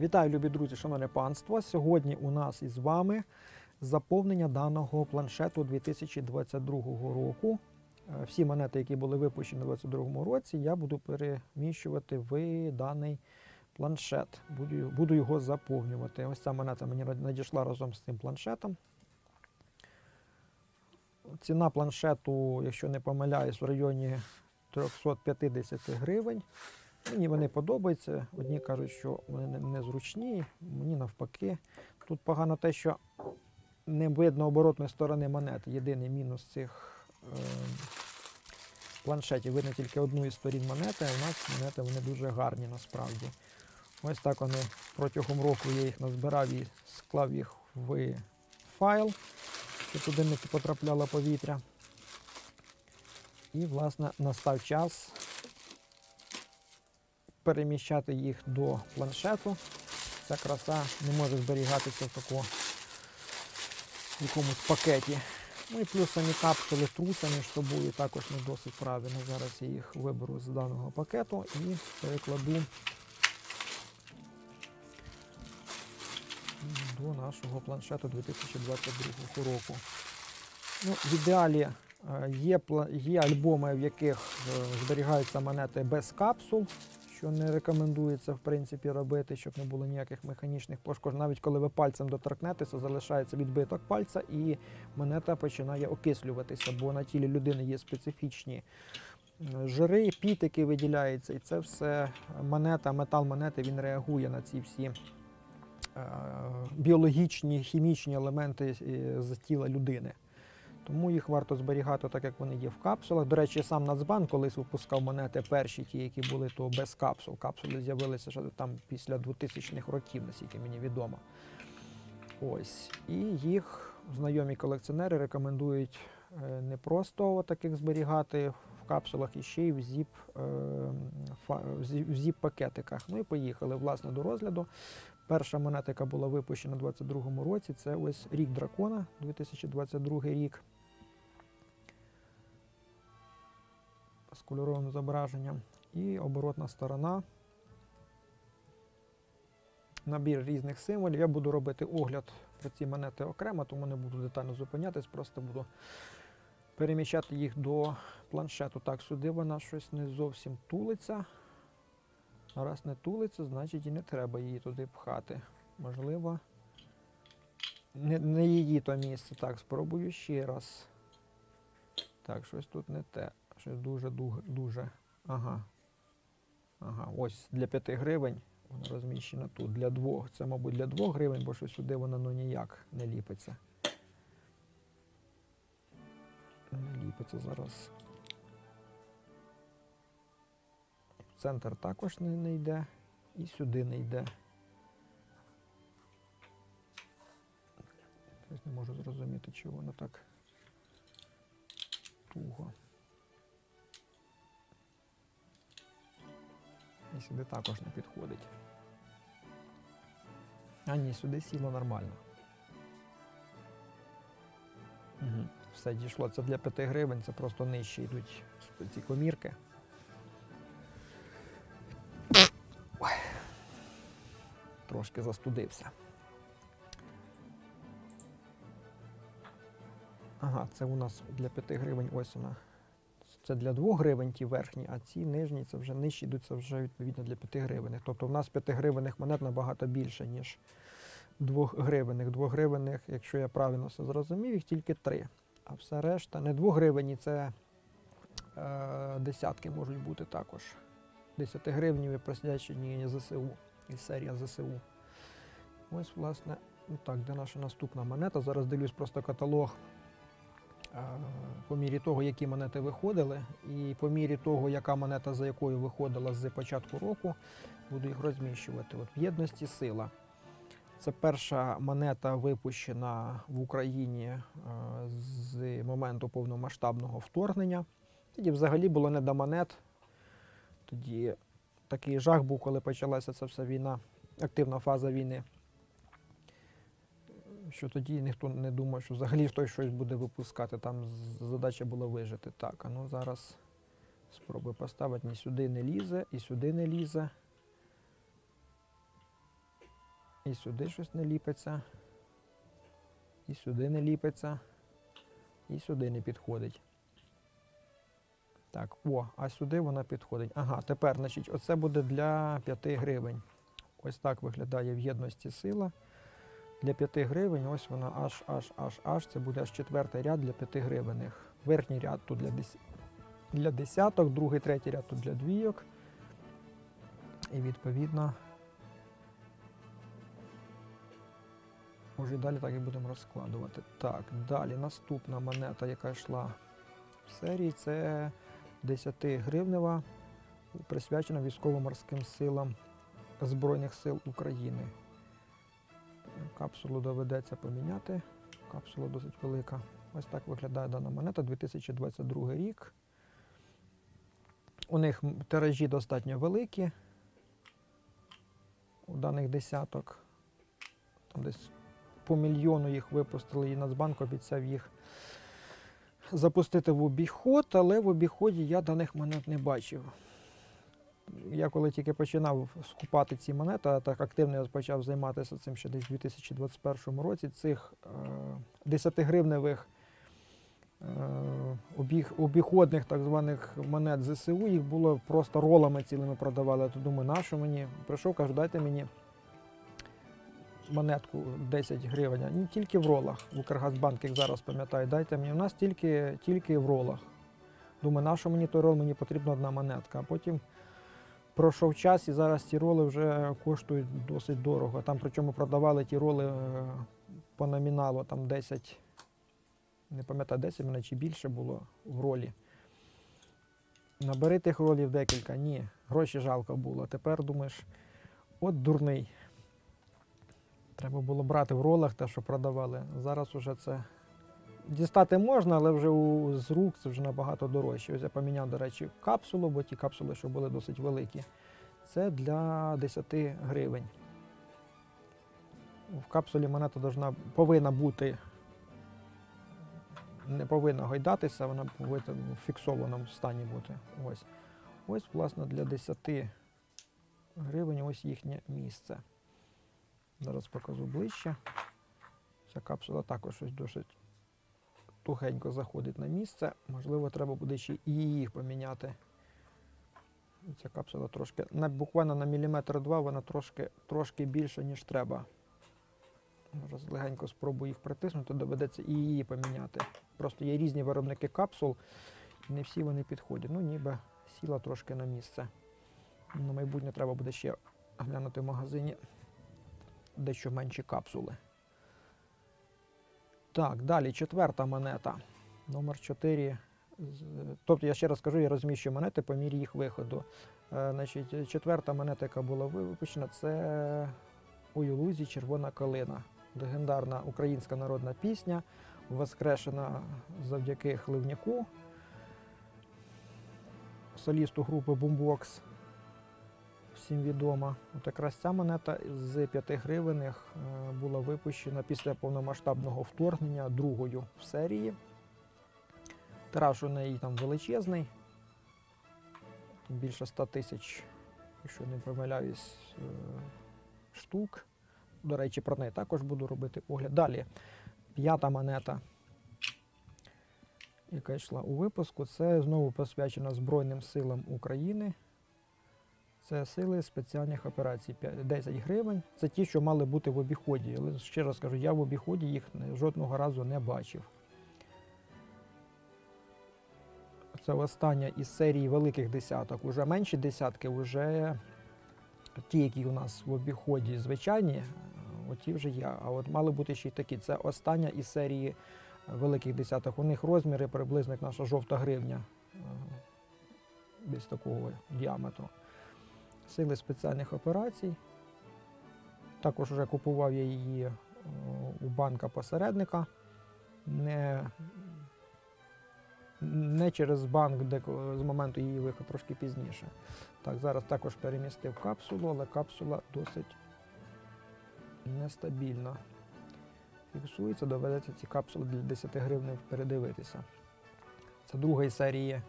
Вітаю, любі друзі, шановне панство. Сьогодні у нас із вами заповнення даного планшету 2022 року. Е, Всі монети, які були випущені у 2022 році, я буду переміщувати в даний планшет. Буду, буду його заповнювати. Ось ця монета мені надійшла разом з цим планшетом. Ціна планшету, якщо не помиляюсь, в районі 350 гривень. Мені вони подобаються. Одні кажуть, що вони незручні, мені навпаки. Тут погано те, що не видно оборотної сторони монети. Єдиний мінус цих е, планшетів. Видно тільки одну із сторін монети, а у нас монети вони дуже гарні насправді. Ось так вони протягом року я їх назбирав і склав їх в файл, щоб туди не потрапляло повітря. І, власне, настав час переміщати їх до планшету. Ця краса не може зберігатися в такому якомусь пакеті. Ну і плюс самі капсули труса між собою також не досить правильно. Зараз я їх виберу з даного пакету і перекладу до нашого планшету 2022 року. Ну, в ідеалі е, є, є альбоми, в яких е, зберігаються монети без капсул, що не рекомендується в принципі робити, щоб не було ніяких механічних пошкоджень. Навіть коли ви пальцем доторкнетеся, залишається відбиток пальця і монета починає окислюватися, бо на тілі людини є специфічні жири, піт, який виділяється, і це все монета, метал монети, він реагує на ці всі. е, Біологічні, хімічні елементи е, з тіла людини. Тому їх варто зберігати так, як вони є в капсулах. До речі, сам Нацбанк колись випускав монети перші, ті, які були, то без капсул. Капсули з'явилися ще там після 2000-х років, наскільки мені відомо. Ось. І їх знайомі колекціонери рекомендують е, не просто таких зберігати в капсулах, і ще й в зіп, е, в зіп- в зіп-пакетиках. Ну і поїхали власне до розгляду. Перша монета, яка була випущена у 2022 році, це ось рік дракона, 2022 рік. З кольоровим зображенням. І оборотна сторона. Набір різних символів. Я буду робити огляд про ці монети окремо, тому не буду детально зупинятись, просто буду переміщати їх до планшету. Так, сюди вона щось не зовсім тулиться. А раз не тулиться, значить і не треба її туди пхати. Можливо, не, не її то місце. Так, спробую ще раз. Так, щось тут не те. Щось дуже дуг- дуже. Ага. Ага, ось для 5 гривень вона розміщена тут. Для двох. Це, мабуть, для 2 гривень, бо що сюди вона ну ніяк не ліпиться. Не ліпиться зараз. Центр також не, не йде і сюди не йде. Не можу зрозуміти, чого воно так туго. І сюди також не підходить. А ні, сюди сіло нормально. Угу. Все дійшло. Це для 5 гривень, це просто нижче йдуть ці комірки. Ой. Трошки застудився. Ага, це у нас для 5 гривень ось вона. Це для 2 гривень ті верхні, а ці нижні це вже нижчі йдуть, це вже відповідно для 5 гривень. Тобто в нас 5 гривенних монет набагато більше, ніж 2 гривенних. 2 гривенних, якщо я правильно все зрозумів, їх тільки 3. А все решта не 2 гривені, це е, десятки можуть бути також. 10 гривніві присвячені ЗСУ і серія ЗСУ. Ось, власне, так, де наша наступна монета. Зараз дивлюсь просто каталог по мірі того, які монети виходили, і по мірі того, яка монета за якою виходила з початку року, буду їх розміщувати. От в єдності сила. Це перша монета, випущена в Україні е, з моменту повномасштабного вторгнення. Тоді взагалі було не до монет. Тоді такий жах був, коли почалася ця вся війна, активна фаза війни. Що тоді ніхто не думав, що взагалі хтось щось буде випускати. Там задача була вижити. Так, а ну зараз спробую поставити ні сюди не лізе, і сюди не лізе. І сюди щось не ліпиться. І сюди не ліпиться. І сюди не підходить. Так, о, а сюди вона підходить. Ага, тепер, значить, оце буде для 5 гривень. Ось так виглядає в єдності сила. Для 5 гривень, ось вона аж, аж, аж, аж. Це буде аж четвертий ряд для 5 гривенних. Верхній ряд тут для, дес... для десяток, другий, третій ряд тут для двійок. І відповідно. Уже далі так і будемо розкладувати. Так, далі наступна монета, яка йшла в серії, це 10 гривнева, присвячена військово-морським силам Збройних сил України. Капсулу доведеться поміняти. Капсула досить велика. Ось так виглядає дана монета 2022 рік. У них тиражі достатньо великі. У даних десяток. Там десь по мільйону їх випустили, і Нацбанк обіцяв їх запустити в обіход, але в обіході я даних монет не бачив. Я коли тільки починав скупати ці монети, а так активно я почав займатися цим ще десь у 2021 році, цих е, 10-гривневих е, обіг, обіходних так званих монет ЗСУ, їх було просто ролами цілими продавали. Я то думаю, на що мені? Прийшов, кажу, дайте мені монетку 10 гривень. Не тільки в ролах. В Укргазбанк, як зараз пам'ятаю, дайте мені. У нас тільки, тільки в ролах. Думаю, на що мені той рол, мені потрібна одна монетка. А потім пройшов час і зараз ці роли вже коштують досить дорого. Там причому продавали ті роли е, по номіналу, там 10, не пам'ятаю, 10 мене чи більше було в ролі. Набери тих ролів декілька, ні, гроші жалко було. Тепер думаєш, от дурний. Треба було брати в ролах те, що продавали. Зараз уже це дістати можна, але вже у, з рук це вже набагато дорожче. Ось я поміняв, до речі, капсулу, бо ті капсули, що були досить великі. Це для 10 гривень. В капсулі монета должна, повинна бути, не повинна гойдатися, вона повинна в фіксованому стані бути. Ось, ось власне, для 10 гривень ось їхнє місце. Зараз покажу ближче. Ця капсула також ось досить тугенько заходить на місце. Можливо, треба буде ще і її поміняти. Ця капсула трошки, буквально на міліметр два, вона трошки, трошки більше, ніж треба. Зараз легенько спробую їх притиснути, доведеться і її поміняти. Просто є різні виробники капсул, і не всі вони підходять. Ну, ніби сіла трошки на місце. На майбутнє треба буде ще глянути в магазині дещо менші капсули. Так, далі четверта монета. Номер 4. Тобто, я ще раз кажу, я розміщую монети по мірі їх виходу. Е, значить, четверта монета, яка була випущена, це у лузі червона калина. Легендарна українська народна пісня, воскрешена завдяки Хливняку, солісту групи Boombox всім відома. От якраз ця монета з 5 гривенних е, була випущена після повномасштабного вторгнення другою в серії. Тираж у неї там величезний, більше 100 тисяч, якщо не помиляюсь, е, штук. До речі, про неї також буду робити огляд. Далі п'ята монета, яка йшла у випуску, це знову посвячена Збройним силам України. Це сили спеціальних операцій. 10 гривень. Це ті, що мали бути в обіході. Але ще раз кажу, я в обіході їх жодного разу не бачив. Це остання із серії великих десяток. Уже менші десятки, вже ті, які у нас в обіході звичайні, оті вже є. А от мали бути ще й такі. Це остання із серії великих десяток. У них розміри приблизно як наша жовта гривня. е, Десь такого діаметру сили спеціальних операцій. Також вже купував я її у банка посередника. Не, не через банк, де з моменту її виходу трошки пізніше. Так, зараз також перемістив капсулу, але капсула досить нестабільна. Фіксується, доведеться ці капсули для 10 гривень передивитися. Це друга серії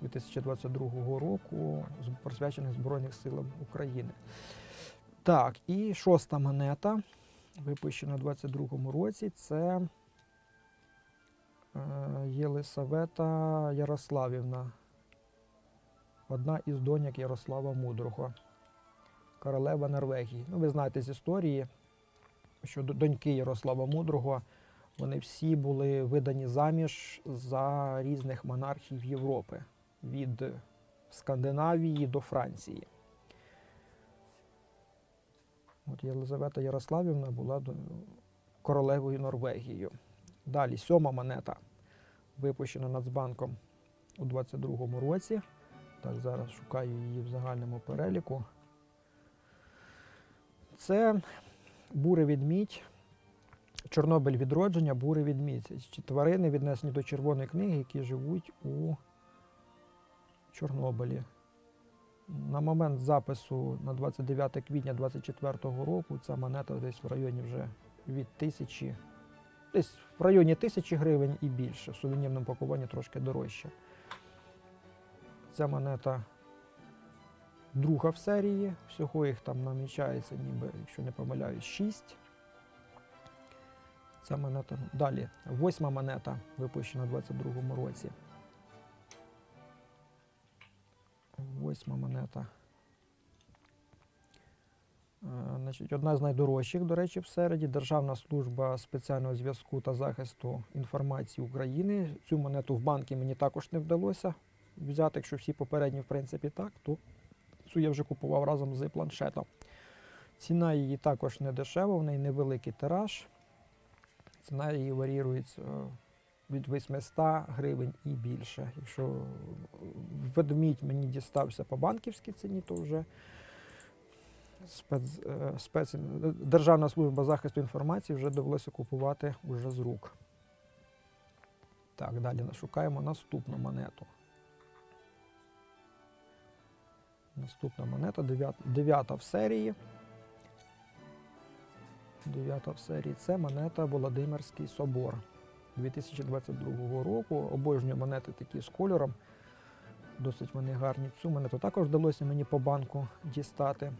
2022 року, присвячених Збройним силам України. Так, і шоста монета, випущена у 22-му році, це е, Єлисавета Ярославівна, одна із доньок Ярослава Мудрого, королева Норвегії. Ну, ви знаєте з історії, що доньки Ярослава Мудрого, вони всі були видані заміж за різних монархів Європи від Скандинавії до Франції. От Єлизавета Ярославівна була королевою Норвегією. Далі сьома монета, випущена Нацбанком у 22-му році. Так, зараз шукаю її в загальному переліку. Це бурий відмідь, Чорнобиль відродження, бурий відмідь. Тварини віднесені до червоної книги, які живуть у Чорнобилі. На момент запису на 29 квітня 24 року ця монета десь в районі вже від тисячі, десь в районі тисячі гривень і більше. В сувенірному пакуванні трошки дорожче. Ця монета друга в серії. Всього їх там намічається, ніби, якщо не помиляюсь, 6. Ця монета. Далі, восьма монета, випущена у 22-му році. Восьма монета. Е, Значить, одна з найдорожчих, до речі, всередині Державна служба спеціального зв'язку та захисту інформації України. Цю монету в банки мені також не вдалося взяти. Якщо всі попередні, в принципі, так, то цю я вже купував разом з планшетом. Ціна її також не дешева, в неї невеликий тираж. Ціна її варіюється е, від 800 гривень і більше. Якщо ведмідь мені дістався по банківській ціні, то вже спец, е, спец, Державна служба захисту інформації вже довелося купувати уже з рук. Так, далі шукаємо наступну монету. Наступна монета, дев'ят- дев'ята в серії. Дев'ята в серії це монета Володимирський собор 2022 року. Обожнюю монети такі з кольором. Досить вони гарні. Цю монету також вдалося мені по банку дістати.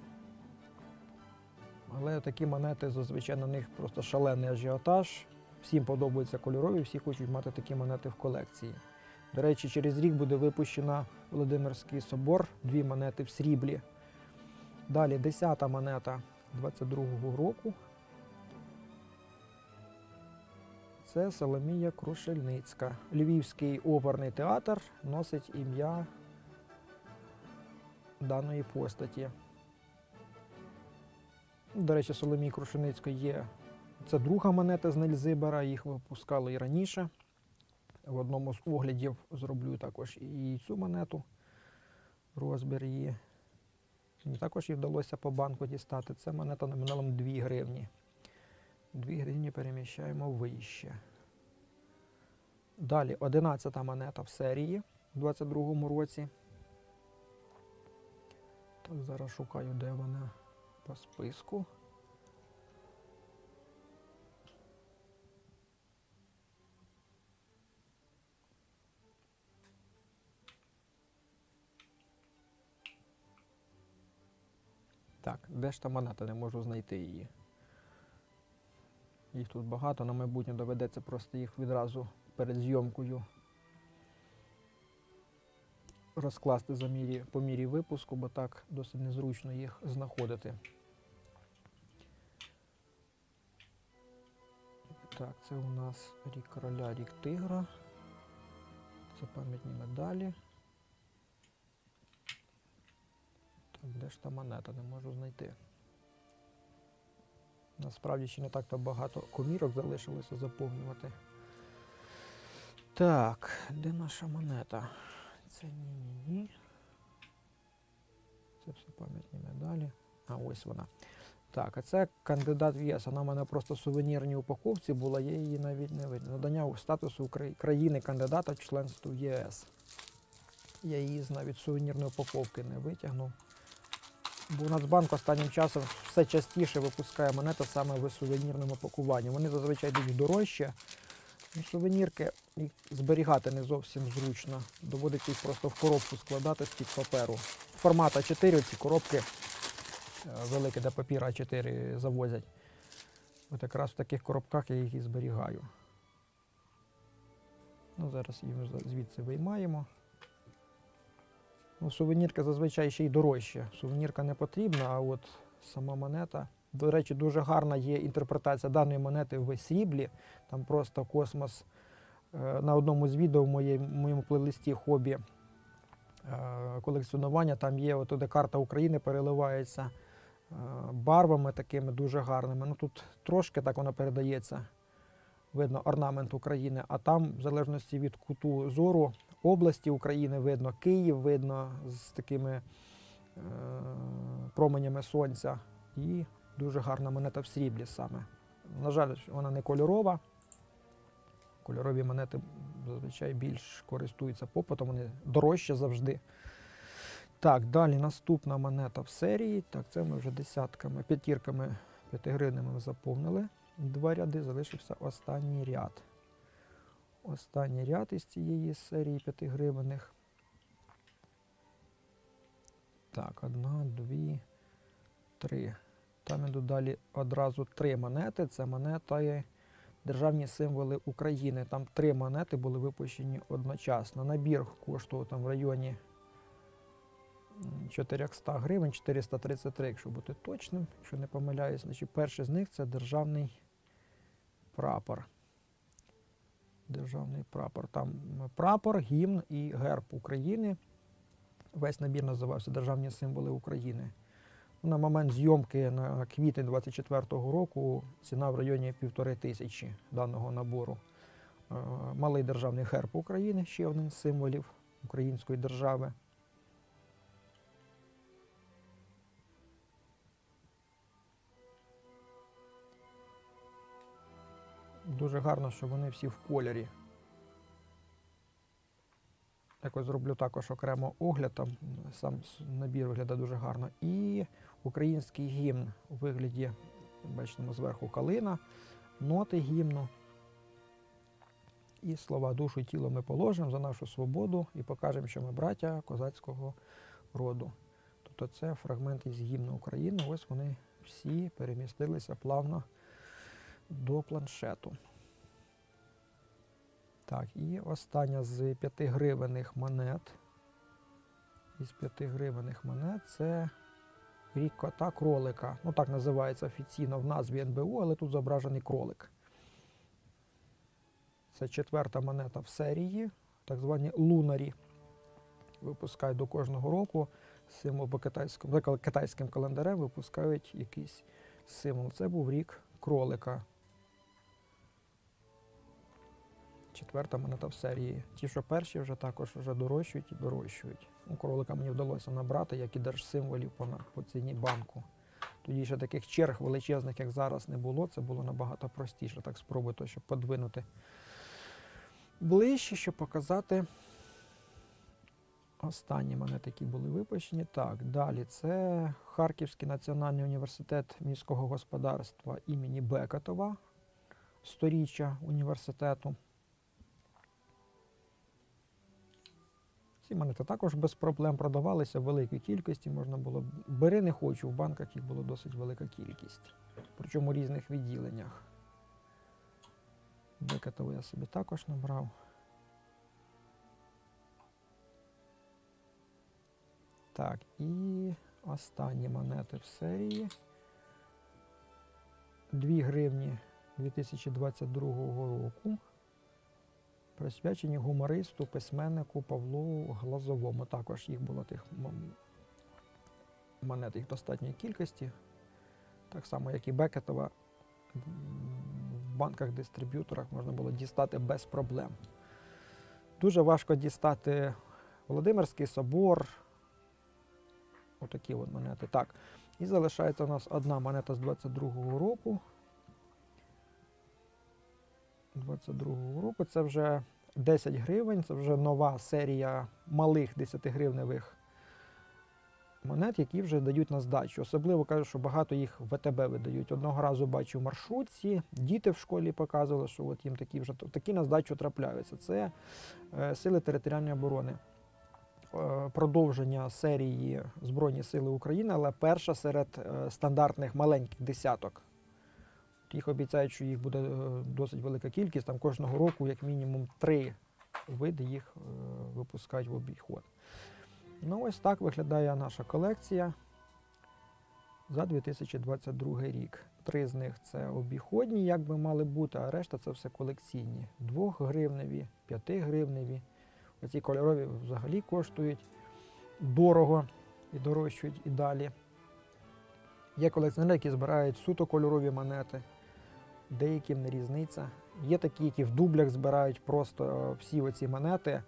Але такі монети зазвичай на них просто шалений ажіотаж. Всім подобаються кольорові, всі хочуть мати такі монети в колекції. До речі, через рік буде випущена Володимирський собор, дві монети в сріблі. Далі 10-та монета 22-го року. Це Соломія Крушельницька. Львівський оперний театр носить ім'я даної постаті. До речі, Соломії Крушельницької є. Це друга монета з Нельзибера, їх випускали і раніше. В одному з оглядів зроблю також і цю монету. Розбір її. Також її вдалося по банку дістати. Це монета номіналом 2 гривні. 2 гривні переміщаємо вище. Далі 11 монета в серії у 22 році. Так, зараз шукаю, де вона по списку. Так, де ж та монета? Не можу знайти її. Їх тут багато, на майбутнє доведеться просто їх відразу перед зйомкою розкласти за мірі, по мірі випуску, бо так досить незручно їх знаходити. Так, це у нас рік короля, рік тигра. Це пам'ятні медалі. Так, де ж та монета? Не можу знайти. Насправді ще не так-то багато комірок залишилося заповнювати. Так, де наша монета? Це ні-ні-ні. Це все пам'ятні медалі. А ось вона. Так, а це кандидат в ЄС. Вона в мене просто в сувенірній упаковці була, я її навіть не видно. Надання статусу країни кандидата в ЄС. Я її навіть з сувенірної упаковки не витягнув. Бо Нацбанк останнім часом все частіше випускає монети саме в сувенірному пакуванні. Вони зазвичай йдуть дорожче. Сувенірки їх зберігати не зовсім зручно. Доводиться їх просто в коробку складати з-під паперу. Формата 4 ці коробки е, велике, де папір А4 завозять. От якраз в таких коробках я їх і зберігаю. Ну, зараз їх звідси виймаємо. Ну, сувенірка зазвичай ще й дорожча. Сувенірка не потрібна, а от сама монета. До речі, дуже гарна є інтерпретація даної монети в сріблі. Там просто космос Е, на одному з відео в моєму, плейлисті хобі е, колекціонування. Там є от де карта України переливається е, барвами такими дуже гарними. Ну тут трошки так воно передається. Видно орнамент України, а там, в залежності від куту зору області України, видно Київ, видно з такими е, променями сонця. І дуже гарна монета в сріблі саме. На жаль, вона не кольорова. Кольорові монети зазвичай більш користуються попитом, вони дорожчі завжди. Так, далі наступна монета в серії. Так, це ми вже десятками, п'ятірками, п'ятигривними заповнили. Два ряди, залишився останній ряд. Останній ряд із цієї серії п'ятигривенних. Так, одна, дві, три. Там ідуть далі одразу три монети. Це монета є державні символи України. Там три монети були випущені одночасно. Набір коштував там в районі 400 гривень, 433, якщо бути точним, якщо не помиляюсь. Значить, перший з них це державний прапор. Державний прапор. Там прапор, гімн і герб України. Весь набір називався Державні символи України. На момент зйомки на квітень 24-го року ціна в районі півтори тисячі даного набору. Е, Малий державний герб України, ще один з символів української держави. Дуже гарно, що вони всі в кольорі. Якось зроблю також окремо огляд, там сам набір виглядає дуже гарно. І український гімн у вигляді, бачимо зверху калина, ноти гімну. І слова душу і тіло ми положимо за нашу свободу і покажемо, що ми браття козацького роду. Тобто це фрагмент із гімну України. Ось вони всі перемістилися плавно до планшету. Так, і остання з п'ятигривенних монет. Із п'ятигривенних монет це рік кота кролика. Ну так називається офіційно в назві НБУ, але тут зображений кролик. Це четверта монета в серії, так звані лунарі. Випускають до кожного року символ по китайському, китайським календарем випускають якийсь символ. Це був рік кролика. Четверта монета в серії. Ті, що перші, вже також вже дорощують і дорощують. Ну, кролика мені вдалося набрати, як і держсимволів по, по ціні банку. Тоді ще таких черг величезних, як зараз, не було. Це було набагато простіше. Так спробуйте, щоб подвинути ближче, щоб показати останні монети, які були випущені. Так, далі це Харківський національний університет міського господарства імені Бекетова, сторіччя університету. Ці монети також без проблем продавалися в великій кількості. Можна було бери не хочу, в банках їх було досить велика кількість. Причому у різних відділеннях. Бекетову я собі також набрав. Так, і останні монети в серії. 2 гривні 2022 року. Присвячені гумористу, письменнику Павлу Глазовому. Також їх було тих монет їх достатньої кількості. Так само, як і Бекетова. В банках-дистриб'юторах можна було дістати без проблем. Дуже важко дістати Володимирський собор. Отакі от монети. Так. І залишається у нас одна монета з 22-го року. 22-го року це вже 10 гривень, це вже нова серія малих 10 гривневих монет, які вже дають на здачу. Особливо кажуть, що багато їх в ВТБ видають. Одного разу бачу в маршрутці, діти в школі показували, що от їм такі вже такі на здачу трапляються. Це е, сили територіальної оборони. е, продовження серії Збройні Сили України, але перша серед е, стандартних маленьких десяток. Їх обіцяють, що їх буде е, досить велика кількість. Там кожного року, як мінімум, три види їх е, випускають в обіход. Ну, ось так виглядає наша колекція за 2022 рік. Три з них це обіходні, як би мали бути, а решта це все колекційні. 2 гривневі, 5 гривневі. Оці кольорові взагалі коштують дорого і дорожчають і далі. Є колекціонери, які збирають суто кольорові монети, деяким не різниця. Є такі, які в дублях збирають просто е, всі оці монети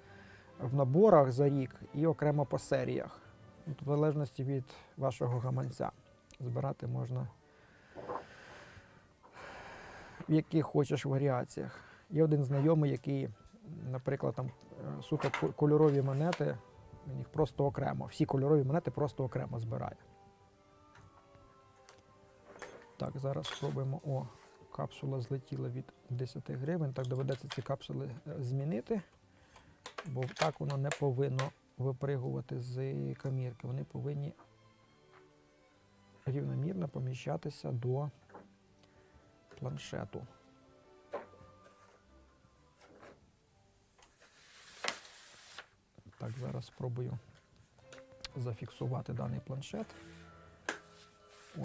в наборах за рік і окремо по серіях. В залежності від вашого гаманця. Збирати можна в яких хочеш варіаціях. Є один знайомий, який, наприклад, там е, суто кольорові монети, він їх просто окремо. Всі кольорові монети просто окремо збирає. Так, зараз спробуємо. О, капсула злетіла від 10 гривень. Так доведеться ці капсули е, змінити, бо так воно не повинно випригувати з камірки. Вони повинні рівномірно поміщатися до планшету. Так, зараз спробую зафіксувати даний планшет.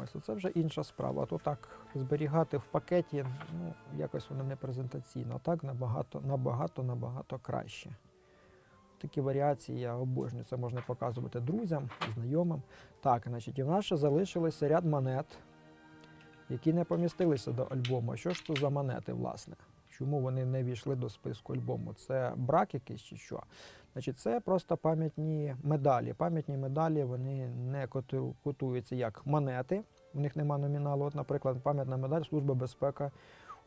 Ось, оце вже інша справа. То так зберігати в пакеті, ну, якось воно не презентаційно. Так набагато, набагато, набагато краще. Такі варіації я обожнюю. Це можна показувати друзям, знайомим. Так, значить, і в нас ще залишилося ряд монет, які не помістилися до альбому. Що ж це за монети, власне? Чому вони не війшли до списку альбому? Це брак якийсь чи що? Значить, це просто пам'ятні медалі. Пам'ятні медалі вони не котуються як монети, у них нема номіналу. От, наприклад, пам'ятна медаль Служба безпеки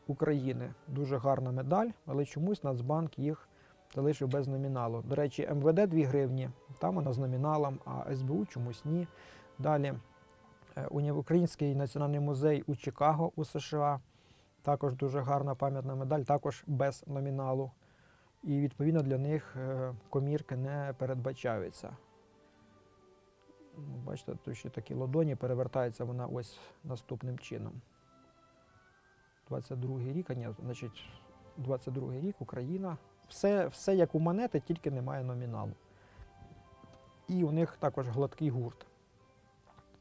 України. Дуже гарна медаль, але чомусь Нацбанк їх залишив без номіналу. До речі, МВД 2 гривні, там вона з номіналом, а СБУ чомусь ні. Далі е, Український національний музей у Чикаго у США. Також дуже гарна пам'ятна медаль, також без номіналу. І відповідно для них е, комірки не передбачаються. Ну, Бачите, тут ще такі ладоні, перевертається вона ось наступним чином. 22 рік, а ні, значить, 22 рік, Україна. Все, все як у монети, тільки немає номіналу. І у них також гладкий гурт.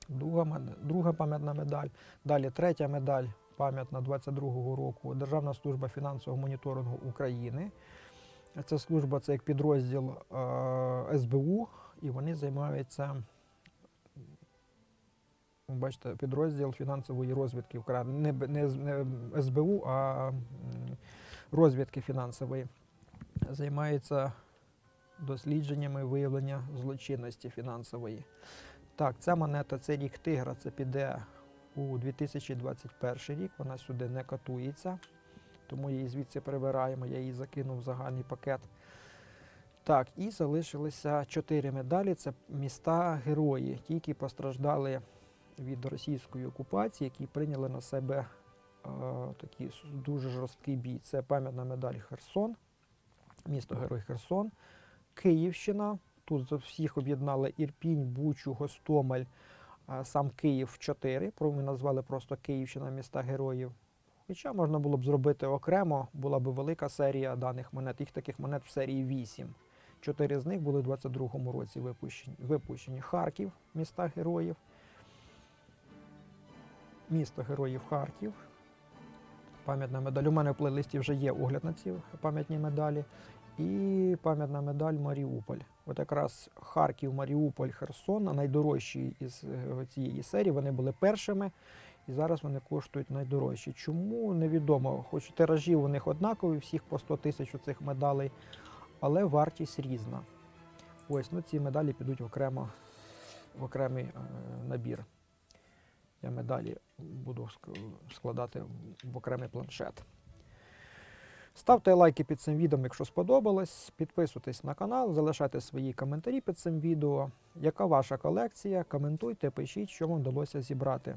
Друга, друга пам'ятна медаль. Далі третя медаль пам'ятна 22-го року. Державна служба фінансового моніторингу України. Ця служба це як підрозділ е, СБУ, і вони займаються, бачите, підрозділ фінансової розвідки Укра- не, не, не СБУ, а розвідки фінансової. Займаються дослідженнями виявлення злочинності фінансової. Так, ця монета це рік тигра, це піде у 2021 рік. Вона сюди не катується, тому її звідси прибираємо. Я її закинув в загальний пакет. Так, і залишилися чотири медалі. Це міста герої, ті, які постраждали від російської окупації, які прийняли на себе е, такий дуже жорсткий бій. Це пам'ятна медаль Херсон, місто Герой Херсон, Київщина. Тут всіх об'єднали Ірпінь, Бучу, Гостомель, сам Київ 4. Ми назвали просто Київщина міста героїв. Хоча можна було б зробити окремо, була б велика серія даних монет. Їх таких монет в серії 8. Чотири з них були в 22-му році випущені. випущені. Харків, міста героїв. Місто героїв Харків. Пам'ятна медаль. У мене в плейлисті вже є огляд на ці пам'ятні медалі. І пам'ятна медаль Маріуполь. От якраз Харків, Маріуполь, Херсон, найдорожчі із е, цієї серії. Вони були першими, і зараз вони коштують найдорожчі. Чому невідомо. Хоч тиражі у них однакові, всіх по 100 тисяч у цих медалей, але вартість різна. Ось, ну ці медалі підуть окремо в окремий е, набір. Я медалі буду складати в окремий планшет. Ставте лайки під цим відео, якщо сподобалось. Підписуйтесь на канал, залишайте свої коментарі під цим відео. Яка ваша колекція? Коментуйте, пишіть, що вам вдалося зібрати.